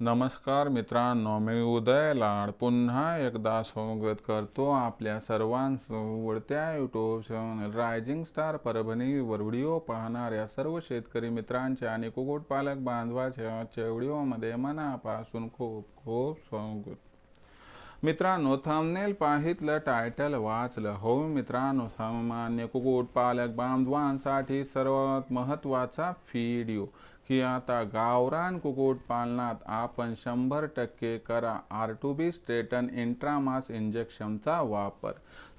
नमस्कार मित्रांनो मी उदय लाड. पुन्हा एकदा स्वागत करतो आपल्या सर्वांच्या यूट्यूब चॅनल रायझिंग स्टार परभणीवर व्हिडिओ पाहणाऱ्या सर्व शेतकरी मित्रांच्या आणि कुक्कुटपालक बांधवाच्या व्हिडिओमध्ये मनापासून खूप खूप स्वागत. मित्रांनो थंबनेल पाहितलं टायटल वाचलं. हो मित्रांनो सामान्य कुक्कुटपालक बांधवांसाठी सर्वात महत्त्वाचा व्हिडिओ की आता गावरान कुक्कुटपालनात आपण शंभर टक्के करा आर टू बी स्ट्रेटन इंट्रामास इंजेक्शनचा वापर.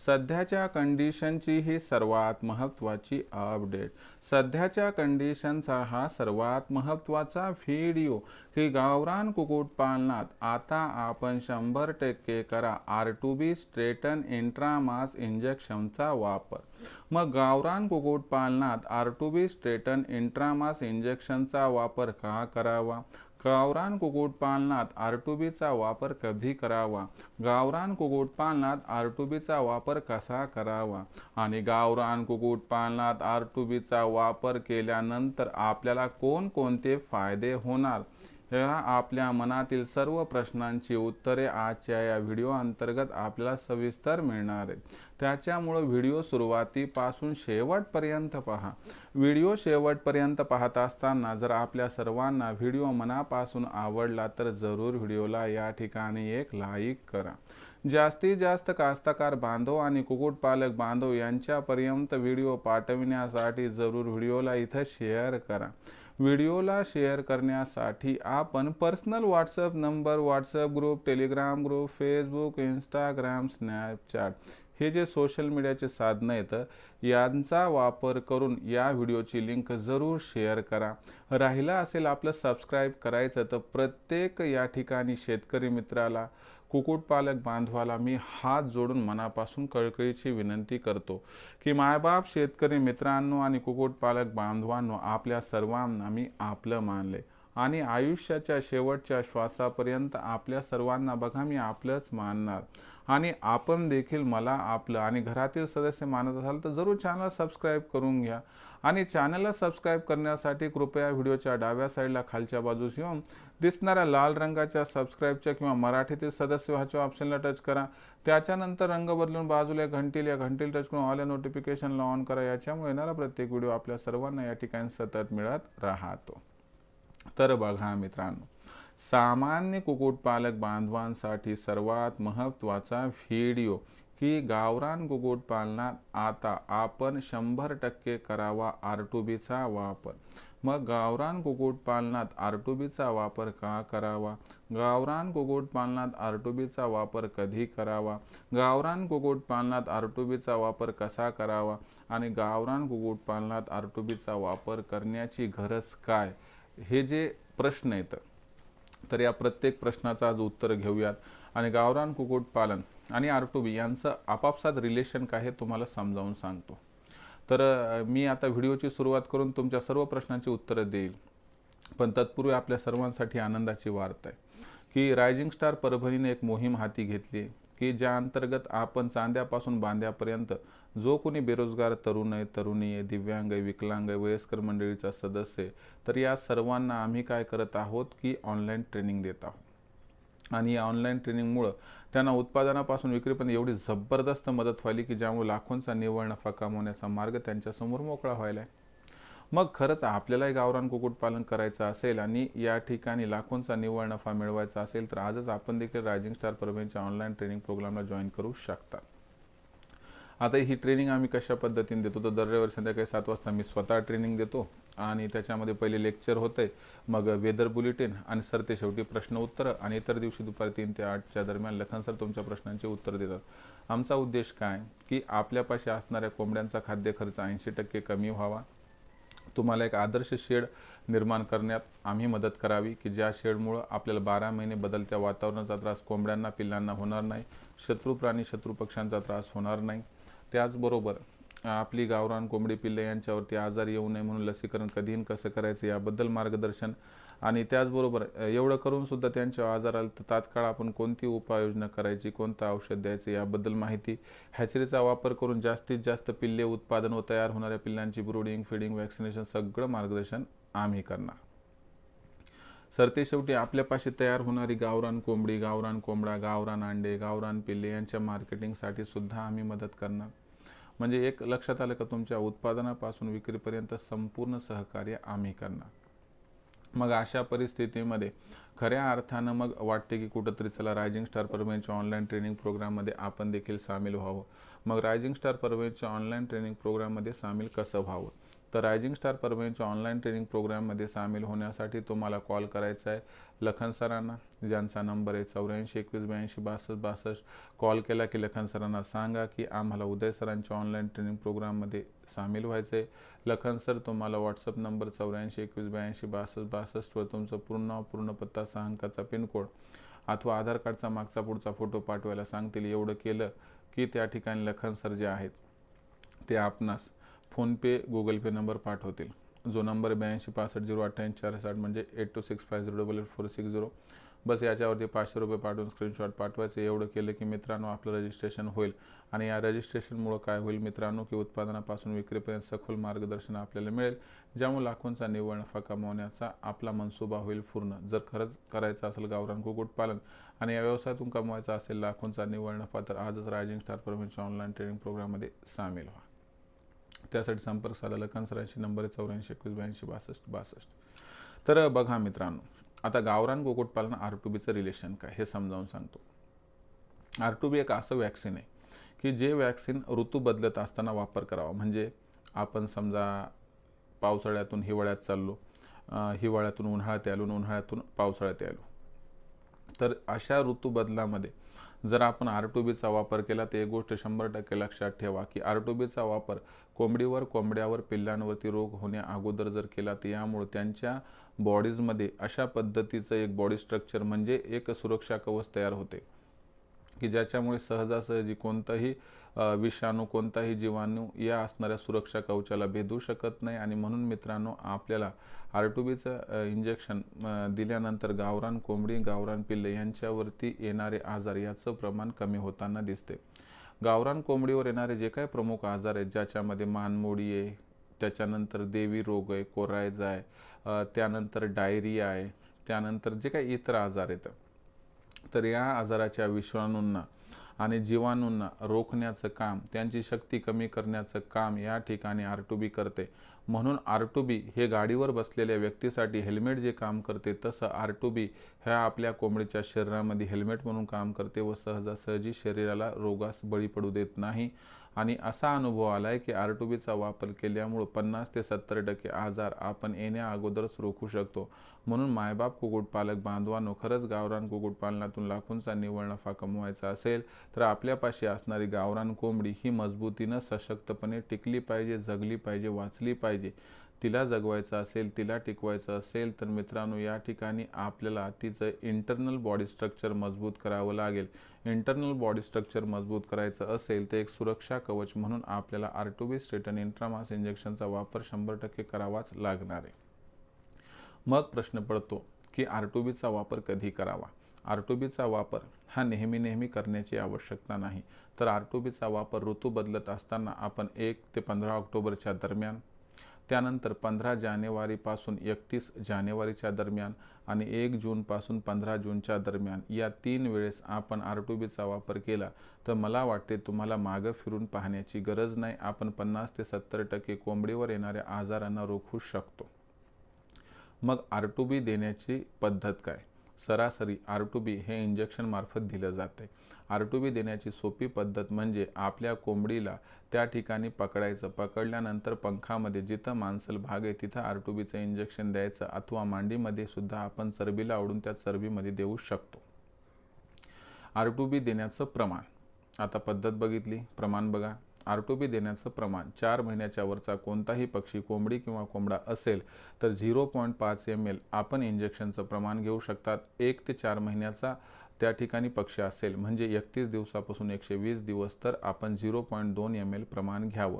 सध्याच्या कंडिशनची ही सर्वात महत्त्वाची अपडेट सध्याच्या कंडिशनचा हा सर्वात महत्त्वाचा व्हिडिओ की गावरान कुक्कुटपालनात आता आपण शंभर टक्के करा आर टू बी स्ट्रेटन इंट्रामास इंजेक्शनचा वापर. मग गावरान कुक्कुटपालनात आर टू बी स्ट्रेटन इंट्रामास इंजेक्शनचा वापर का करावा? गावरान कुक्कुटपालनात आर टू बीचा वापर कधी करावा? गावरान कुक्कुटपालनात आर टू बीचा वापर कसा करावा? आणि गावरान कुक्कुटपालनात आर टू बीचा वापर केल्यानंतर आपल्याला कोणकोणते फायदे होणार? आपल्या मनातील सर्व प्रश्नांची उत्तरे आजच्या या व्हिडिओ अंतर्गत आपल्याला सविस्तर मिळणार आहेत. त्याच्यामुळं व्हिडिओ सुरुवातीपासून शेवटपर्यंत पहा. व्हिडिओ शेवटपर्यंत पाहत असताना जर आपल्या सर्वांना व्हिडिओ मनापासून आवडला तर जरूर व्हिडिओला या ठिकाणी एक लाईक करा. जास्तीत जास्त कास्तकार बांधव आणि कुक्कुटपालक बांधव यांच्यापर्यंत व्हिडिओ पाठविण्यासाठी जरूर व्हिडिओला इथं शेअर करा. व्हिडिओला शेअर करण्यासाठी आपण personal WhatsApp number WhatsApp group Telegram group Facebook Instagram Snapchat हे जे सोशल मीडियाचे साधनं आहेत यांचा वापर करून या व्हिडिओची लिंक जरूर शेअर करा. राहिला असेल आपलं सबस्क्राईब करायचं तर प्रत्येक या ठिकाणी शेतकरी मित्राला कुक्कुटपालक बांधवाला मी हात जोडून मनापासून कळकळीची विनंती करतो की मायबाप शेतकरी मित्रांनो आणि कुक्कुटपालक बांधवांनो आपल्या सर्वांना मी आपलं मानले. आणि आयुष्याच्या शेवटच्या श्वासापर्यंत आपल्या सर्वांना बघा मी आपलंच मानणार. आणि आपण देखील मला आपलं आणि घरातील सदस्य मानत असाल तर जरूर चॅनल सबस्क्राईब करून घ्या. आणि चॅनलला सबस्क्राईब करण्यासाठी कृपया व्हिडिओच्या डाव्या साईडला खालच्या बाजूस येऊन दिसणाऱ्या लाल रंगाच्या सबस्क्राईबच्या किंवा मराठीतील सदस्य ह्याच्या ऑप्शनला टच करा. त्याच्यानंतर रंग बदलून बाजूला घंटील या घंटील टच करून ऑल या नोटिफिकेशनला ऑन करा. याच्यामुळे येणारा प्रत्येक व्हिडिओ आपल्या सर्वांना या ठिकाणी सतत मिळत राहतो. तर बघा मित्रांनो सामान्य कुक्कुटपालक बांधवांसाठी सर्वात महत्त्वाचा व्हिडिओ की गावरान कुक्कुटपालनात आता आपण शंभर टक्के करावा आर टू बीचा वापर. मग गावरान कुक्कुटपालनात आर टू बीचा वापर का करावा? गावरान कुक्कुटपालनात आर टू बीचा वापर कधी करावा? गावरान कुक्कुटपालनात आर टू बीचा वापर कसा करावा? आणि गावरान कुक्कुटपालनात आर टू बीचा वापर करण्याची गरज काय? हे जे प्रश्न आहेत तर या प्रत्येक प्रश्नाचं आज उत्तर घेऊयात. आणि गावरान कुक्कुटपालन आणि आर टू बी यांचं आपापसात रिलेशन काय हे तुम्हाला समजावून सांगतो. तर मी आता व्हिडिओची सुरुवात करून तुमच्या सर्व प्रश्नांची उत्तरं देईल. पण तत्पूर्वी आपल्या सर्वांसाठी आनंदाची वार्ता आहे की रायझिंग स्टार परभणीने एक मोहीम हाती घेतली की ज्या अंतर्गत आपण चांद्यापासून बांध्यापर्यंत जो कोणी बेरोजगार तरुण आहे तरुणी आहे दिव्यांग आहे विकलांग आहे वयस्कर मंडळीचा सदस्य आहे तर या सर्वांना आम्ही काय करत आहोत की ऑनलाईन ट्रेनिंग देत आहोत. आणि या ऑनलाईन ट्रेनिंगमुळं त्यांना उत्पादनापासून विक्रीपर्यंत एवढी जबरदस्त मदत व्हायली की ज्यामुळे लाखोंचा निव्वळ नफा कमवण्याचा मार्ग त्यांच्यासमोर मोकळा व्हायला आहे मग खरंच आपल्यालाही गावरान कुक्कुटपालन करायचं असेल आणि या ठिकाणी लाखोंचा निव्वळ नफा मिळवायचा असेल तर आजच आपण देखील रायझिंग स्टार परभणीच्या ऑनलाईन ट्रेनिंग प्रोग्रामला जॉईन करू शकता. आता ही ट्रेनिंग आम्ही कशा पद्धतीने देतो? तर दर रविवारी संध्याकाळी सात वाजता मी स्वतः ट्रेनिंग देतो आणि त्याच्यामध्ये पहिले लेक्चर होते मग वेदर बुलेटिन आणि सर ते शेवटी प्रश्न उत्तर आणि इतर दिवशी दुपारी तीन ते आठच्या दरम्यान लखन सर तुमच्या प्रश्नांचे उत्तर देतात. आमचा उद्देश काय? की आपल्यापाशी असणाऱ्या कोंबड्यांचा खाद्य खर्च ऐंशी टक्के कमी व्हावा तुम्हाला एक आदर्श शेड निर्माण करण्यात आम्ही मदत करावी की ज्या शेडमुळं आपल्याला बारा महिने बदलत्या वातावरणाचा त्रास कोंबड्यांना पिल्लांना होणार नाही शत्रू प्राणी शत्रू पक्ष्यांचा त्रास होणार नाही. त्याचबरोबर आपली गावरान कोंबडी पिल्ले यांच्यावरती आजार येऊ नये म्हणून लसीकरण कधीही कसं करायचं याबद्दल मार्गदर्शन आणि त्याचबरोबर एवढं करून सुद्धा त्यांच्या आजाराला तात्काळ आपण कोणती उपाययोजना करायची कोणतं औषध द्यायचं याबद्दल माहिती हॅचरीचा वापर करून जास्तीत जास्त पिल्ले उत्पादन व तयार होणाऱ्या पिल्लांची ब्रुडिंग फिडिंग वॅक्सिनेशन सगळं मार्गदर्शन आम्ही करणार. सरते शेवटी आपल्यापाशी तयार होणारी गावरान कोंबडी गावरान कोंबडा गावरान अंडे गावरान पिल्ले यांच्या मार्केटिंगसाठी सुद्धा आम्ही मदत करणार. म्हणजे एक लक्षात आलं का तुमच्या उत्पादनापासून विक्रीपर्यंत संपूर्ण सहकार्य आम्ही करणार. मग अशा परिस्थितीमध्ये खऱ्या अर्थानं मग वाटते की कुठंतरी चला रायझिंग स्टार परमेंटच्या ऑनलाईन ट्रेनिंग प्रोग्राममध्ये आपण देखील सामील व्हावं. मग रायझिंग स्टार परमेंटच्या ऑनलाईन ट्रेनिंग प्रोग्राममध्ये सामील कसं व्हावं? तर रायझिंग स्टार परभणीच्या ऑनलाईन ट्रेनिंग प्रोग्राममध्ये सामील होण्यासाठी तुम्हाला कॉल करायचा आहे. लखन सरांना ज्यांचा नंबर आहे चौऱ्याऐंशी एकवीस ब्याऐंशी बासष्ट बासष्ट कॉल केला की लखन सरांना सांगा की आम्हाला उदय सरांच्या ऑनलाईन ट्रेनिंग प्रोग्राममध्ये सामील व्हायचं आहे लखन सर तुम्हाला व्हॉट्सअप नंबर चौऱ्याऐंशी एकवीस ब्याऐंशी बासष्ट बासष्टवर तुमचं पूर्ण पूर्ण पत्ता सहा अंकाचा पिनकोड अथवा आधार कार्डचा मागचा पुढचा फोटो पाठवायला सांगतील. एवढं केलं की त्या ठिकाणी लखन सर जे आहेत ते आपणास फोनपे गुगल पे नंबर पाठवतील. जो नंबर ब्याऐंशी पासष्ट झिरो अठ्ठ्याऐंशी चार साठ म्हणजे eight two six five zero double eight four six zero. बस याच्यावरती पाचशे रुपये पाठवून स्क्रीनशॉट पाठवायचं. एवढं केलं की मित्रांनो आपलं रजिस्ट्रेशन होईल. आणि या रजिस्ट्रेशनमुळं काय होईल मित्रांनो की उत्पादनापासून विक्रीपर्यंत सखोल मार्गदर्शन आपल्याला मिळेल. ज्यामुळे लाखोंचा निव्वळ नफा कमावण्याचा आपला मनसुबा होईल पूर्ण. जर खरंच करायचं असेल गावरान कुक्कुटपालन आणि या व्यवसायातून कमवायचा असेल लाखोंचा निव्वळ नफा तर आजच रायझिंग स्टार परमेशच्या ऑनलाईन ट्रेनिंग प्रोग्राममध्ये सामील व्हा. त्यासाठी संपर्क साधायला कन्सरांशी नंबर आहे चौऱ्याऐंशी एकवीस ब्याऐंशी बासष्ट बासष्ट. तर बघा मित्रांनो आता गावरान कुक्कुटपालन आर टू बीचं रिलेशन काय हे समजावून सांगतो. आर टू बी एक असं वॅक्सिन आहे की जे वॅक्सिन ऋतू बदलत असताना वापर करावा. म्हणजे आपण समजा पावसाळ्यातून हिवाळ्यात चाललो हिवाळ्यातून उन्हाळ्यात आलो उन्हाळ्यातून पावसाळ्यात आलो. तर अशा ऋतू बदलामध्ये जर आपण आर टू बीचा वापर केला तर एक गोष्ट शंभर टक्के लक्षात ठेवा की आर टू बीचा वापर कोंबडीवर कोंबड्यावर पिल्लांवरती रोग होण्या अगोदर जर केला तर यामुळे त्यांच्या बॉडीजमध्ये अशा पद्धतीचं एक बॉडी स्ट्रक्चर म्हणजे एक सुरक्षा कवच तयार होते. की ज्याच्यामुळे सहजासहजी कोणताही विषाणू कोणताही जीवाणू या असणाऱ्या सुरक्षा कवचाला भेदू शकत नाही आणि म्हणून मित्रांनो आपल्याला आर टू बीचं इंजेक्शन दिल्यानंतर गावरान कोंबडी गावरान पिल्ले यांच्यावरती येणारे आजार याचं प्रमाण कमी होताना दिसते. गावरान कोंबडीवर येणारे जे काही प्रमुख आजार आहेत ज्याच्यामध्ये मानमोडी आहे त्याच्यानंतर देवी रोग आहे कोरायज आहे त्यानंतर डायरिया आहे त्यानंतर जे काही इतर आजार आहेत तर या आजाराच्या विषाणूंना आणि जीवाणूंना रोखण्याचं काम त्यांची शक्ती कमी करण्याचं काम या ठिकाणी आर टू बी करते. म्हणून आर टू बी हे गाडीवर बसलेल्या व्यक्तीसाठी हेल्मेट जे काम करते तसं आर टू बी ह्या आपल्या कोंबडीच्या शरीरामध्ये हेल्मेट म्हणून काम करते व सहजासहजी शरीराला रोगास बळी पडू देत नाही. आणि असा अनुभव आला आहे की आर टू बीचा वापर केल्यामुळं पन्नास ते सत्तर टक्के आजार आपण येण्या अगोदरच रोखू शकतो. म्हणून मायबाप कुक्कुटपालक बांधवांनो खरंच गावरान कुक्कुटपालनातून लाखोंचा निव्वळ नफा कमवायचा असेल तर आपल्यापाशी असणारी गावरान कोंबडी ही मजबूतीनं सशक्तपणे टिकली पाहिजे जगली पाहिजे वाचली पाहिजे. तिला जगवायचं असेल तिला टिकवायचं असेल तर मित्रांनो या ठिकाणी आपल्याला तिचं इंटरनल बॉडी स्ट्रक्चर मजबूत करावं लागेल. इंटरनल बॉडी स्ट्रक्चर मजबूत करायचं असेल तर एक सुरक्षा कवच म्हणून आपल्याला आर टू बी स्टेटन इंट्रामास इंजेक्शनचा वापर शंभर टक्के करावाच लागणार आहे. मग प्रश्न पडतो की आर टू बीचा वापर कधी करावा? आर टू बीचा वापर हा नेहमी नेहमी करण्याची आवश्यकता नाही. तर आर टू बीचा वापर ऋतू बदलत असताना आपण एक ते पंधरा ऑक्टोबरच्या दरम्यान त्यानंतर पंधरा जानेवारीपासून एकतीस जानेवारीच्या दरम्यान आणि एक जूनपासून पंधरा जूनच्या दरम्यान या तीन वेळेस आपण आर टू बीचा वापर केला तर मला वाटते तुम्हाला मागं फिरून पाहण्याची गरज नाही. आपण पन्नास ते सत्तर टक्के कोंबडीवर येणाऱ्या आजारांना रोखू शकतो. मग आर टू बी देण्याची पद्धत काय? सरासरी आर टू बी हे इंजेक्शनमार्फत दिलं जाते. आर टू बी देण्याची सोपी पद्धत म्हणजे आपल्या कोंबडीला त्या ठिकाणी पकडायचं. पकडल्यानंतर पंखामध्ये जिथं मांसल भाग आहे तिथं आर टू बीचं इंजेक्शन द्यायचं. अथवा मांडीमध्ये सुद्धा आपण चरबीला आवडून त्या चरबीमध्ये देऊ शकतो. आर टू बी देण्याचं प्रमाण. आता पद्धत बघितली. प्रमाण बघा. आर टू बी देण्याचं प्रमाण. चार महिन्याच्या वरचा कोणताही पक्षी कोंबडी किंवा कोंबडा असेल तर झिरो पॉईंट पाच एम एल आपण इंजेक्शनचं प्रमाण घेऊ शकतात. एक ते चार महिन्याचा त्या ठिकाणी पक्षी असेल म्हणजे एकतीस दिवसापासून एकशे वीस दिवस तर आपण झिरो पॉईंट दोन एम एल प्रमाण घ्यावं.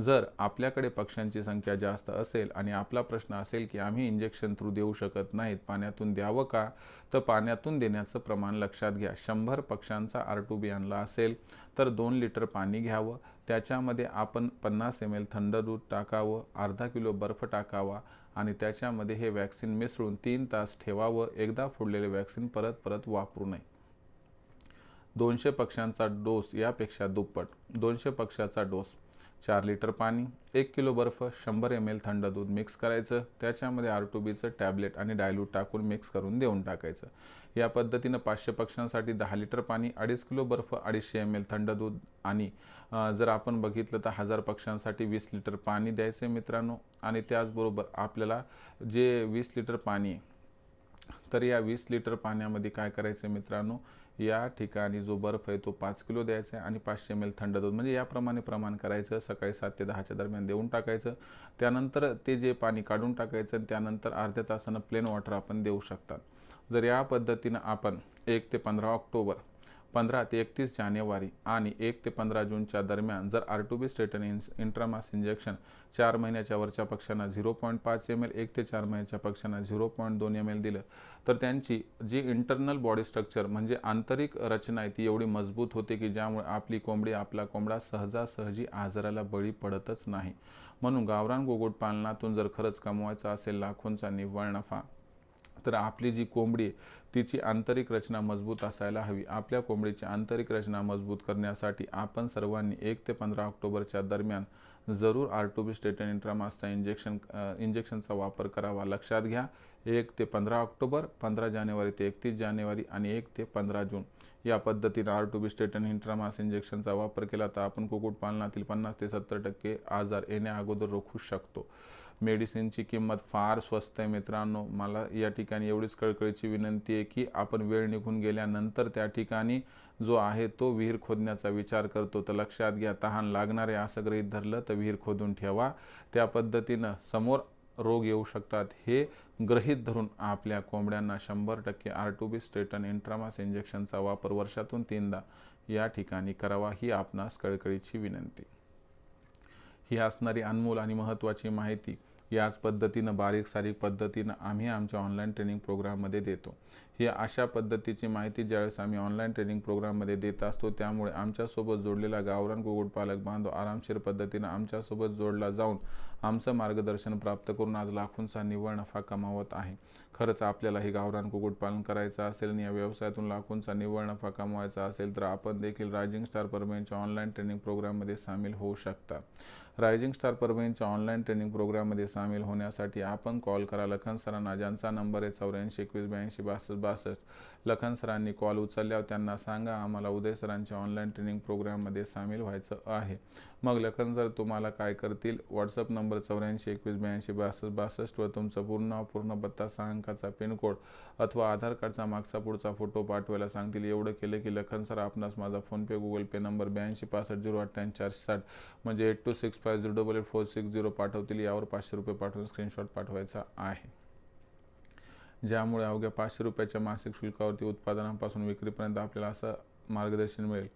जर आपल्याकडे पक्ष्यांची संख्या जास्त असेल आणि आपला प्रश्न असेल की आम्ही इंजेक्शन थ्रू देऊ शकत नाहीत पाण्यातून द्यावं का? तर पाण्यातून देण्याचं प्रमाण लक्षात घ्या. शंभर पक्ष्यांचा आर टू बी आणला असेल तर दोन लिटर पाणी घ्यावं. त्याच्यामध्ये आपण पन्नास एम एल थंड दूध टाकावं अर्धा किलो बर्फ टाकावा आणि त्याच्यामध्ये हे वॅक्सिन मिसळून तीन तास ठेवावं एकदा फोडलेले वॅक्सिन परत परत वापरू नये. दोनशे पक्ष्यांचा डोस यापेक्षा दुप्पट. दोनशे पक्षाचा डोस चार लिटर पाणी एक किलो बर्फ शंभर एम एल थंड दूध मिक्स करायचं. त्याच्यामध्ये आर टू बीचं टॅबलेट आणि डायल्यूट टाकून मिक्स करून देऊन टाकायचं. या पद्धतीनं पाचशे पक्ष्यांसाठी दहा लिटर पाणी अडीच किलो बर्फ अडीचशे एम एल थंड दूध आणि जर आपण बघितलं तर हजार पक्ष्यांसाठी वीस लिटर पाणी द्यायचं मित्रांनो. आणि त्याचबरोबर आपल्याला जे वीस लिटर पाणी तर या वीस लिटर पाण्यामध्ये काय करायचं मित्रांनो? या ठिकाणी जो बर्फ आहे तो पाच किलो द्यायचा आहे आणि पाचशे एम एल थंड दूध. म्हणजे याप्रमाणे प्रमाण करायचं सकाळी सात ते दहाच्या दरम्यान देऊन टाकायचं. त्यानंतर ते जे पाणी काढून टाकायचं आणि त्यानंतर अर्ध्या तासानं प्लेन वॉटर आपण देऊ शकतात. जर या पद्धतीनं आपण एक ते पंधरा ऑक्टोबर पंधरा ते एकतीस जानेवारी आणि एक ते पंधरा जूनच्या दरम्यान जर आर टू बी स्टेटन इंट्रामास इंजेक्शन चार महिन्याच्या वरच्या पक्षांना झिरो पॉईंट पाच एम एल एक ते चार महिन्याच्या पक्षांना झिरो पॉईंट दोन एम एल दिलं तर त्यांची जी इंटरनल बॉडी स्ट्रक्चर म्हणजे आंतरिक रचना आहे ती एवढी मजबूत होते की ज्यामुळे आपली कोंबडी आपला कोंबडा सहजासहजी आजाराला बळी पडतच नाही. म्हणून गावरान कुक्कुटपालनातून जर खरंच कमवायचा असेल लाखोंचा निव्वळ नफा तर आपली जी कोंबडी आहे तिची आंतरिक रचना मजबूत असायला हवी. आपल्या कोंबडीची आंतरिक रचना मजबूत करण्यासाठी आपण सर्वांनी एक ते पंधरा ऑक्टोबरच्या दरम्यान जरूर आर टू बी स्टेटन इंट्रामासचा इंजेक्शन इंजेक्शनचा वापर करावा. लक्षात घ्या एक ते पंधरा ऑक्टोबर पंधरा जानेवारी ते एकतीस जानेवारी आणि एक ते पंधरा जून. या पद्धतीनं आर टू बी स्टेटन इंट्रामास इंजेक्शनचा वापर केला तर आपण कुक्कुटपालनातील पन्नास ते सत्तर टक्के आजार येण्या अगोदर रोखू शकतो. मेडिसिनची किंमत फार स्वस्त आहे मित्रांनो. मला या ठिकाणी एवढीच कळकळीची विनंती आहे की आपण वेळ निघून गेल्यानंतर त्या ठिकाणी जो आहे तो विहीर खोदण्याचा विचार करतो. तर लक्षात घ्या तहान लागणार आहे असं गृहीत धरलं तर विहीर खोदून ठेवा. त्या पद्धतीनं समोर रोग येऊ शकतात हे गृहीत धरून आपल्या कोंबड्यांना शंभर टक्के आर टू बी स्टेटन इंट्रामास इंजेक्शनचा वापर वर्षातून तीनदा या ठिकाणी करावा ही आपणास कळकळीची विनंती. ही असणारी अनमोल आणि महत्त्वाची माहिती याच पद्धतीनं बारीक सारीक पद्धतीनं आम्ही आमच्या ऑनलाईन ट्रेनिंग प्रोग्राममध्ये देतो. ही अशा पद्धतीची माहिती ज्यावेळेस आम्ही ऑनलाईन ट्रेनिंग प्रोग्राममध्ये देत असतो त्यामुळे आमच्यासोबत जोडलेला गावरान कुक्कुटपालक बांधव आरामशीर पद्धतीनं आमच्यासोबत जोडला जाऊन आमचं मार्गदर्शन प्राप्त करून आज लाखोंचा निव्वळ नफा कमावत आहे. खरंच आपल्याला हे गावरान कुक्कुटपालन करायचं असेल आणि या व्यवसायातून लाखोंचा निव्वळ नफा कमवायचा असेल तर आपण देखील रायझिंग स्टार परमेंटच्या ऑनलाईन ट्रेनिंग प्रोग्राममध्ये सामील होऊ शकता. रायझिंग स्टार परभणीच्या ऑनलाईन ट्रेनिंग प्रोग्राममध्ये सामील होण्यासाठी आपण कॉल करा. लखन सरांना ज्यांचा नंबर आहे चौऱ्याऐंशी एकवीस ब्याऐंशी बासष्ट बासष्ट लखन सरांनी कॉल उचलल्यावर त्यांना सांगा आम्हाला उदय सरांच्या ऑनलाईन ट्रेनिंग प्रोग्राममध्ये सामील व्हायचं आहे. मग लखन सर तुम्हाला काय करतील? व्हॉट्सअप नंबर चौऱ्याऐंशी एकवीस ब्याऐंशी बासष्ट बासष्टवर तुमचं पूर्ण पूर्ण पत्ता सहा अंकाचा पिनकोड अथवा आधार कार्डचा मागचा पुढचा फोटो पाठवायला सांगतील. एवढं केलं की लखन सर आपणास माझा फोनपे गुगल पे नंबर ब्याऐंशी पासष्ट झिरो अठ्ठ्याऐंशी चारशे साठ म्हणजे eight two six five zero double eight four six zero पाठवतील. यावर पाचशे रुपये पाठवून स्क्रीनशॉट पाठवायचा आहे. ज्यामुळे अवघ्या पाचशे रुपयाच्या मासिक शुल्कावरती उत्पादनापासून विक्रीपर्यंत आपल्याला असं मार्गदर्शन मिळेल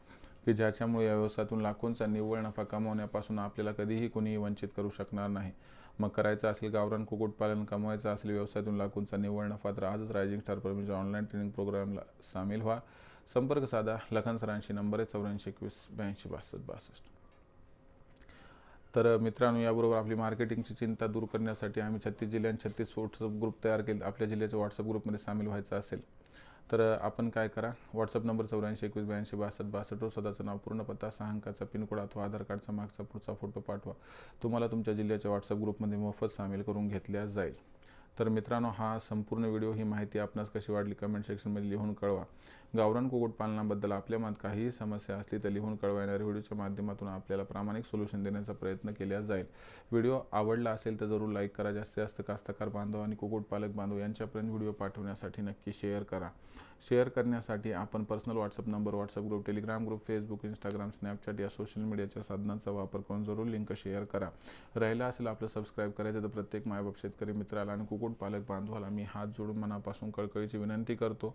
की ज्याच्यामुळे या व्यवसायातून लाखोंचा निव्वळ नफा कमावण्यापासून आपल्याला कधीही कोणीही वंचित करू शकणार नाही. मग करायचं असेल गावरान कुक्कुटपालन कमवायचं असेल व्यवसायातून लाखोंचा निव्वळ नफा तर आजच रायझिंग स्टार परमिटच्या ऑनलाईन ट्रेनिंग प्रोग्रामला सामील व्हा. संपर्क साधा. लखन सरांशी नंबर आहे चौऱ्याऐंशी एकवीस ब्याऐंशी बासष्ट बासष्ट. तर मित्रांनो याबरोबर आपली मार्केटिंगची चिंता दूर करण्यासाठी आम्ही छत्तीस जिल्ह्यांत छत्तीस व्हॉट्सअप ग्रुप तयार केले आपल्या जिल्ह्याच्या व्हॉट्सअप ग्रुपमध्ये सामील व्हायचं असेल तर आपण काय करा? व्हॉट्सअप नंबर चौऱ्याऐंशी एकवीस ब्याऐंशी बासष्ट बासष्ट स्वतःचं नाव पूर्ण पत्ता सहा अंकाचा पिनकोड अथवा आधार कार्डचा मागचा पुढचा फोटो पाठवा. तुम्हाला तुमच्या जिल्ह्याच्या व्हॉट्सअप ग्रुपमध्ये मोफत सामील करून घेतल्या जाईल. तर मित्रांनो हा संपूर्ण व्हिडिओ ही माहिती आपणास कशी वाटली कमेंट सेक्शनमध्ये लिहून कळवा. गावरान कुक्कुटपालनाबद्दल आपल्या मत काहीही समस्या असली तर लिहून कळवा व्हिडिओच्या माध्यमातून आपल्याला प्रामाणिक सोल्युशन देण्याचा प्रयत्न केला जाईल. व्हिडिओ आवडला असेल तर जरूर लाईक करा. जास्तीत जास्त कास्तकार बांधव आणि कुक्कुटपालक बांधव यांच्यापर्यंत व्हिडिओ पाठवण्यासाठी नक्की शेअर करा. शेअर करण्यासाठी आपण personal WhatsApp number WhatsApp group Telegram group Facebook Instagram Snapchat या सोशल मीडियाच्या साधनांचा वापर करून जरूर लिंक शेअर करा. राहिला असेल आपलं सबस्क्राईब करायचं तर प्रत्येक मायबाप शेतकरी मित्राला आणि कुक्कुटपालक बांधवाला मी हात जोडून मनापासून कळकळीची विनंती करतो.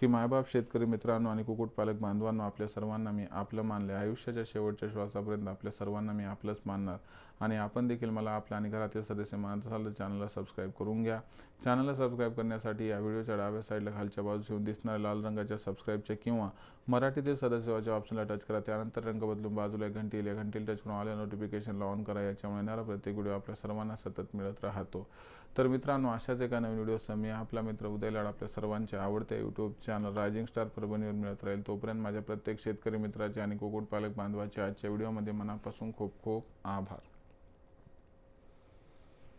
की मायबाप शेतकरी मित्रांनो आणि कुक्कुटपालक बांधवांनो आपल्या सर्वांना मी आपलं मानले आयुष्याच्या शेवटच्या श्वासापर्यंत आपल्या सर्वांना मी आपलंच मानणार. आणि आपण देखील मला आपल्या आणि घरातील सदस्य मानत असाल तर चॅनलला सबस्क्राईब करून घ्या. चॅनलला सबस्क्राईब करण्यासाठी या व्हिडिओच्या डाव्या साईडला खालच्या बाजूस येऊन दिसणाऱ्या लाल रंगाच्या सबस्क्राईबच्या किंवा मराठीतील सदस्याच्या ऑप्शनला टच करा. त्यानंतर रंग बदलून बाजूला घंटी या घंटीला टच करून आल्या नोटिफिकेशनला ऑन करा. याच्यामुळे येणारा प्रत्येक व्हिडिओ आपल्या सर्वांना सतत मिळत राहतो. तर मित्रांनो अशाच एका नवीन व्हिडिओसह मी आपला मित्र उदय लाड आपल्या सर्वांच्या आवडत्या यूट्यूब चॅनल रायझिंग स्टार परभणीवर मिळत राहील. तोपर्यंत माझ्या प्रत्येक शेतकरी मित्राचे आणि कुक्कुटपालक बांधवाचे आजच्या व्हिडिओमध्ये मनापासून खूप खूप आभार.